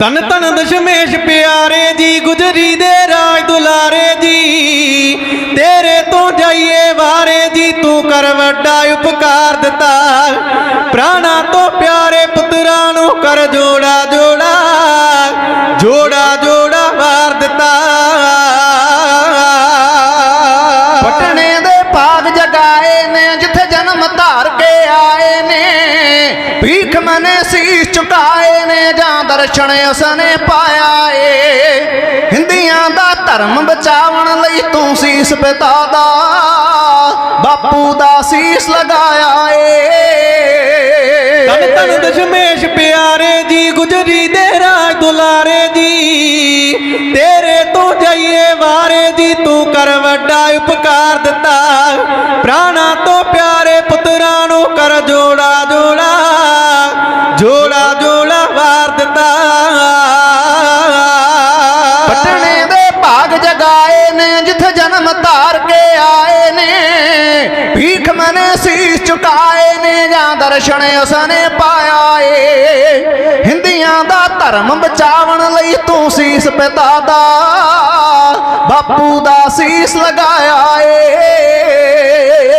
ਤਨ ਤਨ ਦਸ਼ਮੇਸ਼ ਪਿਆਰੇ ਜੀ, ਗੁਜਰੀ ਦੇ ਰਾਜ ਦੁਲਾਰੇ ਜੀ। ਤੇਰੇ ਤੋਂ ਜਾਈਏ ਵਾਰੇ ਜੀ, ਤੂੰ ਕਰ ਵੱਡਾ ਉਪਕਾਰ ਦਿੱਤਾ। ਪ੍ਰਾਣਾ ਤੋਂ ਪਿਆਰੇ ਪੁੱਤਰਾਂ ਨੂੰ ਕਰ ਜੋੜਾ ਜੋੜਾ ਜੋੜਾ ਜੋੜਾ ਵਾਰ ਦਿੱਤਾ। ਪਟਨੇ ਦੇ ਭਾਗ ਜਗਾਏ ਨੇ, ਜਿੱਥੇ ਜਨਮ ਧਾਰ ਕੇ ਆਏ ਨੇ। ਭੀਖ ਮਨੇ ਸੀਸ ਝੁਕਾਏ ਨੇ ਜਾਂ ਦਰਸ਼ਨ ਉਸਨੇ ਪਾਇਆ ਏ ਹਿੰਦੀਆਂ ਦਾ ਧਰਮ ਬਚਾਉਣ ਲਈ ਤੂੰ ਸੀਸ ਪਿਤਾ ਦਾ, ਬਾਪੂ ਦਾ ਸੀਸ ਲਗਾਇਆ ਏ ਤਨ ਤਨ ਦਸ਼ਮੇਸ਼ ਪਿਆਰੇ ਜੀ ਗੁਜਰੀ ਦੇ ਰਾਜ ਦੁਲਾਰੇ ਜੀ ਤੇਰੇ ਤੋਂ ਜਾਈਏ ਵਾਰੇ ਜੀ ਤੂੰ ਕਰ ਵੱਡਾ ਉਪਕਾਰ ਦਿੱਤਾ। ਪ੍ਰਾਣਾ ਤੋਂ ਪਿਆਰੇ ਪੁੱਤਰਾਂ ਨੂੰ ਕਰ ਜੋੜਾ ਜੋੜਾ ਜੋੜਾ ਵਾਰ ਦਿੱਤਾ ਪਟਨੇ ਦੇ ਭਾਗ ਜਗਾਏ ਨੇ, ਜਿੱਥੇ ਜਨਮ ਧਾਰ ਕੇ ਆਏ ਨੇ। ਭੀਖ ਮਨ ਜਾਂ ਦਰਸ਼ਨ ਉਸਨੇ ਪਾਇਆ ਏ। ਹਿੰਦੀਆਂ ਦਾ ਧਰਮ ਬਚਾਵਣ ਲਈ ਤੂੰ ਸੀਸ ਪਿਤਾ ਦਾ ਬਾਪੂ ਦਾ ਸੀਸ ਲਗਾਇਆ ਏ।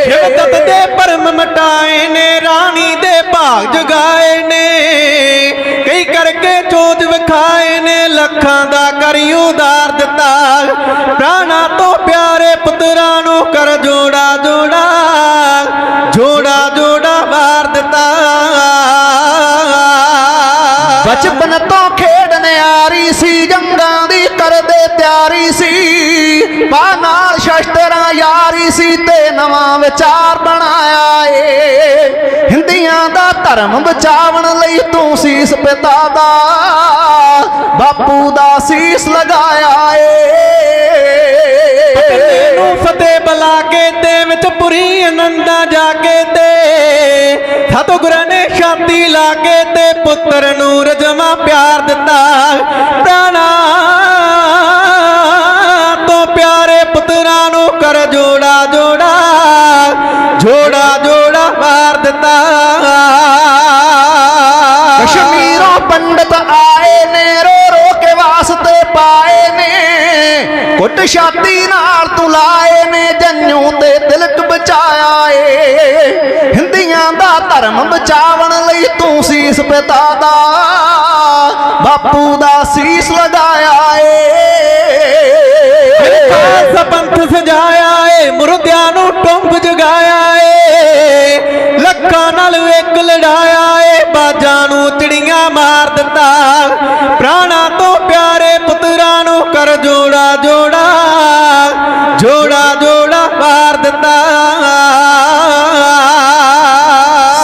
ਸ਼ਿਵਦਤ ਦੇ ਪਰਮ ਮਟਾਏ ਨੇ, ਰਾਣੀ ਦੇ ਭਾਗ ਜਗਾਏ ਨੇ, ਕਈ ਕਰਕੇ ਚੋਜ ਵਿਖਾਏ ਨੇ, ਲੱਖਾਂ ਦਾ ਕਰੀ ਉਦਾਰ ਦਿੱਤਾ। ਪ੍ਰਾਣਾ ਤੋਂ ਪਿਆਰੇ ਪੁੱਤਰਾਂ ਨੂੰ ਕਰ ਜੋੜਾ ਜੋੜਾ ਜੋੜਾ ਬਚਪਨ ਤੋਂ ਖੇਡ ਨਿਆਰੀ ਸੀ ਜੰਗਾਂ ਦੀ ਕਰਦੇ ਤਿਆਰੀ ਸੀ। ਵਿਚਾਰ ਬਣਾਇਆ ਏ। ਹਿੰਦੀਆਂ ਦਾ ਧਰਮ ਬਚਾਵਣ ਲਈ ਤੂੰ ਸੀਸ ਪਿਤਾ ਦਾ ਬਾਪੂ ਦਾ ਸੀਸ ਲਗਾਇਆ ਏ। ਨੂੰ ਫਤਿਹ ਬੁਲਾ ਕੇ ਤੇ ਵਿੱਚ ਪੁਰੀ ਆਨੰਦਾਂ ਜਾ ਕੇ ਤੇ। ਸਤਿਗੁਰ ਨੇ ਸ਼ਾਂਤੀ ਲਾ ਕੇ ਤੇ ਪੁੱਤਰ ਨੂੰ ਰਜਮਾ ਪਿਆਰ ਦਿੱਤਾ। ਪ੍ਰਾਣਾ ਜੋੜਾ ਜੋੜਾ ਮਾਰ ਦਿੱਤਾ। ਕਸ਼ਮੀਰੋਂ ਪੰਡਤ ਆਏ ਨੇ ਰੋ ਰੋ ਕੇ ਵਾਸਤੇ ਪਾਏ ਨੇ। ਕੁੱਟ ਛਾਤੀ ਨਾਲ ਤੂੰ ਲਾਏ ਨੇ ਜੰਨੂ ਤੇ ਤਿਲਕ ਬਚਾਇਆ ਏ। ਹਿੰਦੀਆਂ ਦਾ ਧਰਮ ਬਚਾਵਣ ਲਈ ਤੂੰ ਸੀਸ ਪਿਤਾ ਦਾ ਬਾਪੂ ਦਾ ਸੀਸ ਲਗਾਇਆ ਏ। ਖਾਲਸਾ ਪੰਥ ਜੋੜਾ ਜੋੜਾ ਮਾਰ ਦਿੱਤਾ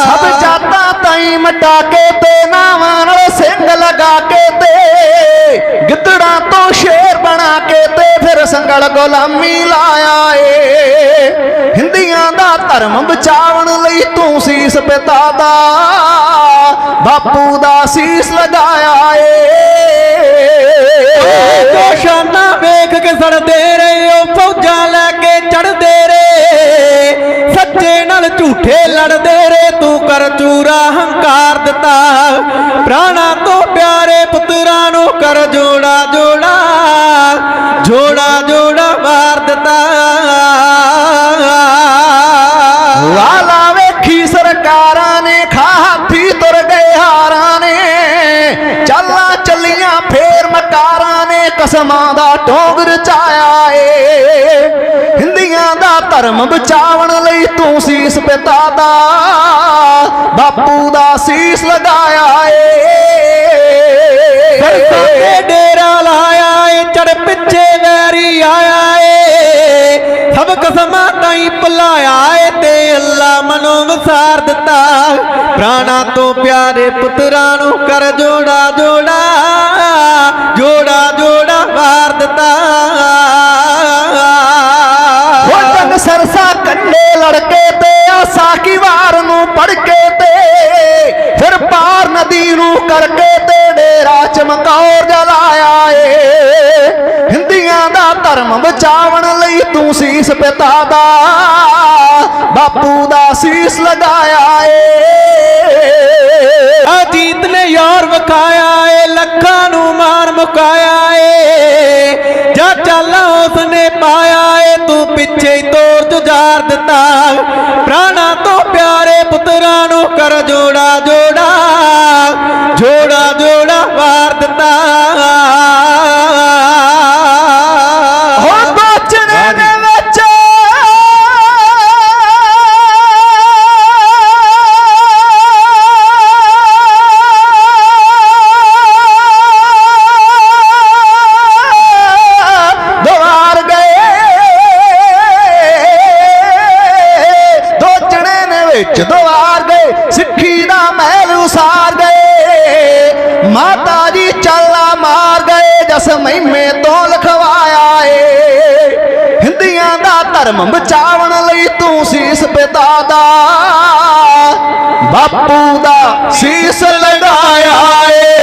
ਸਭ ਜਾਤਾਂ ਤਾਈ ਮਟਾ ਕੇ ਤੇ, ਨਾਵਾਂ ਨਾਲ ਸਿੰਘ ਲਗਾ ਕੇ ਤੇ, ਗਿੱਦੜਾਂ ਤੋਂ ਸ਼ੇਰ ਬਣਾ ਕੇ ਤੇ, ਫਿਰ ਸੰਗਲ ਗੁਲਾਮੀ ਲਾਇਆ ਏ। ਹਿੰਦੀਆਂ ਦਾ ਧਰਮ ਬਚਾਵਣ ਲਈ ਤੂੰ ਸੀਸ ਪਿਤਾ ਦਾ। ਬਾਪੂ ਦਾ ਸੀਸ ਲਗਾਇਆ ਏ। ਜੋਸ਼ਾਨਾ ਵੇਖ ਕੇ ਸੜਦੇ ਰਹੇ ਉਹ ਫੌਜਾਂ ਲੈ ਕੇ ਚੜਦੇ ਰਹੇ। ਸੱਚੇ ਨਾਲ ਝੂਠੇ ਲੜਦੇ ਰਹੇ ਤੂੰ ਕਰ ਚੂਰਾ ਹੰਕਾਰ ਦਿੱਤਾ। ਪ੍ਰਾਣਾ ਤੋਂ ਪਿਆਰੇ ਪੁੱਤਰਾਂ ਨੂੰ ਕਰ ਜੋੜਾ ਜੋੜਾ ਜੋੜਾ ਜੋੜਾ ਮਾਰ ਦਿੱਤਾ। ਵਾਲਾ ਨੇ ਦਾ ਢੋਂਗ ਰਚਾਇਆ ਏ। ਹਿੰਦੀਆਂ ਦਾ ਧਰਮ ਬਚਾਵਣ ਲਈ ਤੂੰ ਸੀਸ ਪਿਤਾ ਦਾ ਬਾਪੂ ਦਾ ਸੀਸ ਲਗਾਇਆ ਸਰਸਾਂ ਏ ਤੇ ਡੇਰਾ ਲਾਇਆ ਏ ਚੜ ਪਿੱਛੇ ਵੈਰੀ ਆਇਆ ਏ। ਸਭ ਕਸਮਾਂ ਤਾਈ ਭੁਲਾਇਆ ਏ ਤੇ ਅੱਲਾ ਮਨੋਂ ਵਸਾਰ ਦਿੱਤਾ। ਪ੍ਰਾਣਾ ਤੋਂ ਪਿਆਰੇ ਪੁੱਤਰਾਂ ਨੂੰ ਕਰ ਜੋੜਾ ਜੋੜਾ ਜੋੜਾ ਜੋੜਾ। ਵਾਰ ਦਿੱਤਾ ਉਹ ਜੰਗ ਸਰਸਾ ਕੰਡੇ ਲੜਕੇ ਤੇ ਆਸਾ ਕੀ ਵਾਰ ਨੂੰ ਪੜ ਕੇ ਤੇ। ਫਿਰ ਪਾਰ ਨਦੀ ਨੂੰ ਕਰਕੇ ਤੇ ਡੇਰਾ ਚਮਕੌਰ ਜਲਾਇਆ ਏ। ਹਿੰਦੀਆਂ ਦਾ ਧਰਮ ਬਚਾਵਣ ਲਈ ਤੂੰ ਸੀਸ ਪਿਤਾ ਦਾ ਬਾਪੂ ਦਾ ਸੀਸ ਲਗਾਇਆ ਏ। ਅਜੀਤ ਨੇ ਯਾਰ ਵਿਖਾਇਆ ਏ ਲੱਖਾਂ ਨੂੰ ਮਾਰ ਮੁਕਾਇਆ ਏ। ਜਾ ਚੱਲ ਉਸਨੇ ਪਾਇਆ ਏ, ਤੂੰ ਪਿੱਛੇ ਹੀ ਤੋਰ ਜੁਝਾਰ ਦਿੱਤਾ। ਪ੍ਰਾਣਾ ਤੋਂ ਪਿਆਰੇ ਪੁੱਤਰਾਂ ਨੂੰ ਕਰ ਜੋੜਾ ਜੋੜਾ। ਜੋੜਾ ਜੋੜਾ ਦਵਾਰ ਸਿੱਖੀ ਦਾ ਮਹਿਲ ਉਸਾਰ ਗਏ। ਮਾਤਾ ਜੀ ਚਾਲਾ ਮਾਰ ਗਏ, ਜਸ ਮਹਿਮੇ ਤੋਂ ਲਖਵਾਇਆ ਏ। ਹਿੰਦੀਆਂ ਦਾ ਧਰਮ ਬਚਾਉਣ ਲਈ ਤੂੰ ਸੀਸ ਪਿਤਾ ਦਾ ਬਾਪੂ ਦਾ ਸੀਸ ਲਗਾਇਆ ਏ।